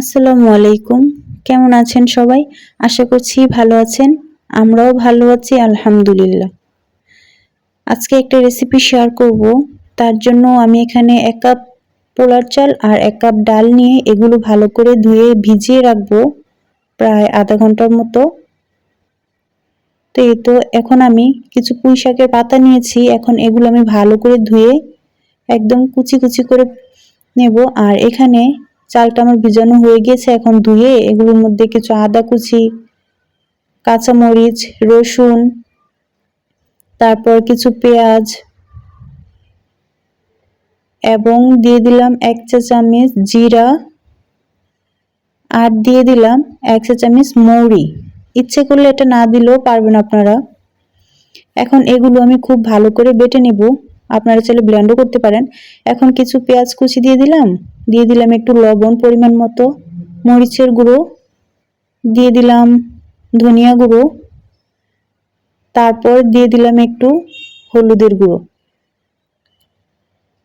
আসসালামু আলাইকুম। কেমন আছেন সবাই? আশা করছি ভালো আছেন। আমরাও ভালো আছি, আলহামদুলিল্লাহ। আজকে একটা রেসিপি শেয়ার করব। তার জন্য আমি এখানে এক কাপ পোলার চাল আর এক কাপ ডাল নিয়ে এগুলো ভালো করে ধুয়ে ভিজিয়ে রাখব প্রায় আধা ঘণ্টার মতো। তো এই তো, এখন আমি কিছু পুঁই শাকের পাতা নিয়েছি। এখন এগুলো আমি ভালো করে ধুয়ে একদম কুচি কুচি করে নেব। আর এখানে চালটা আমার ভিজানো হয়ে গিয়েছে, এখন ধুয়ে এগুলোর মধ্যে কিছু আদা কুচি, কাঁচামরিচ, রসুন, তারপর কিছু পেঁয়াজ এবং দিয়ে দিলাম এক চা চামচ জিরা আর দিয়ে দিলাম এক চা চামচ মৌরি। ইচ্ছে করলে এটা না দিলেও পারবেন আপনারা। এখন এগুলো আমি খুব ভালো করে বেটে নেব। আপনারা চাইলে ব্লেন্ডও করতে পারেন। এখন কিছু পেঁয়াজ কুচি দিয়ে দিলাম। দিয়ে দিলাম একটু লবণ পরিমাণ মতো, মরিচের গুঁড়ো। দিয়ে দিলাম ধনিয়া গুঁড়ো। তারপর দিয়ে দিলাম একটু হলুদের গুঁড়ো।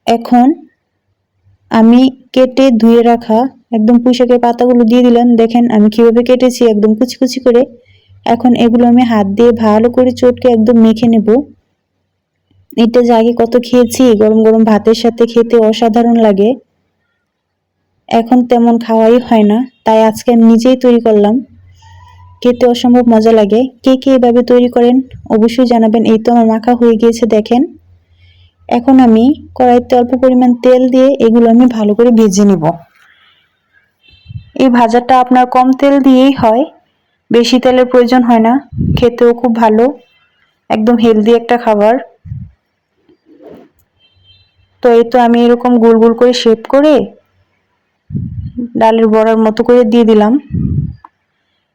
এখন আমি কেটে ধুয়ে রাখা একদম পুঁইশাকের পাতাগুলো দিয়ে দিলাম। দেখেন আমি কীভাবে কেটেছি, একদম কুচি কুচি করে। এখন এগুলো আমি হাত দিয়ে ভালো করে চটকে একদম মেখে নেব। এটা যে আগে কত খেয়েছি গরম গরম ভাতের সাথে খেতে অসাধারণ লাগে। এখন তেমন খাওয়াই হয় না, তাই আজকে আমি নিজেই তৈরি করলাম। খেতে অসম্ভব মজা লাগে। কে কে এভাবে তৈরি করেন, অবশ্যই জানাবেন। এই তো আমার মাখা হয়ে গিয়েছে, দেখেন। এখন আমি কড়াইতে অল্প পরিমাণ তেল দিয়ে এগুলো আমি ভালো করে ভেজে নিব। এই ভাজাটা আপনার কম তেল দিয়েই হয়, বেশি তেলের প্রয়োজন হয় না। খেতেও খুব ভালো, একদম হেলদি একটা খাবার। তো এই তো আমি এরকম গোল গোল করে শেপ করে ডালের বড়ার মতো করে দিয়ে দিলাম।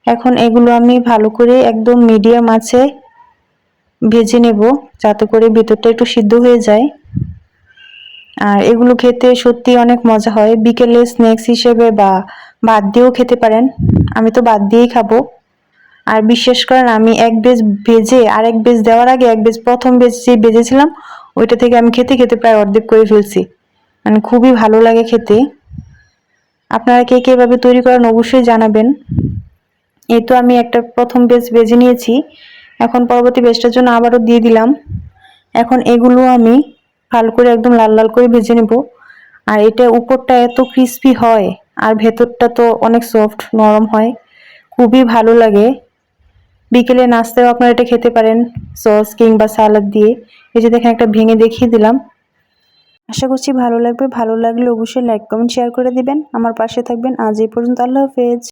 এখন এগুলো আমি ভালো করে একদম মিডিয়াম আছে ভেজে নেব যাতে করে ভেতরটা একটু সিদ্ধ হয়ে যায়। আর এগুলো খেতে সত্যি অনেক মজা হয়। বিকেলে স্ন্যাক্স হিসেবে বা বাদ দিয়েও খেতে পারেন। আমি তো বাদ দিয়েই খাব। আর বিশ্বাস করেন আমি এক বেজ ভেজে আর এক বেজ দেওয়ার আগে এক বেজ প্রথম বেজ যে ভেজেছিলাম ওইটা থেকে আমি খেতে খেতে প্রায় অর্ধেক করে ফেলছি। মানে খুবই ভালো লাগে খেতে। আপনারা কে কে এভাবে তৈরি করেন অবশ্যই জানাবেন। এই তো আমি একটা প্রথম বেজ বেজে নিয়েছি। এখন পরবর্তী বেজটার জন্য আবারও দিয়ে দিলাম। এখন এগুলো আমি ভালো করে একদম লাল লাল করে ভেজে নেব। আর এটা উপরটা এত ক্রিস্পি হয়, আর ভেতরটা তো অনেক সফট নরম হয়। খুবই ভালো লাগে। বিকেলে নাস্তাও আপনারা এটা খেতে পারেন, সস কিংবা সালাদ দিয়ে। এই যে দেখেন, একটা ভেঙে দেখিয়ে দিলাম। আশা করছি ভালো লাগবে। ভালো লাগলে অবশ্যই লাইক কমেন্ট শেয়ার করে দিবেন। আমার পাশে থাকবেন। আজ এই পর্যন্ত আল্লাহ হাফেজ।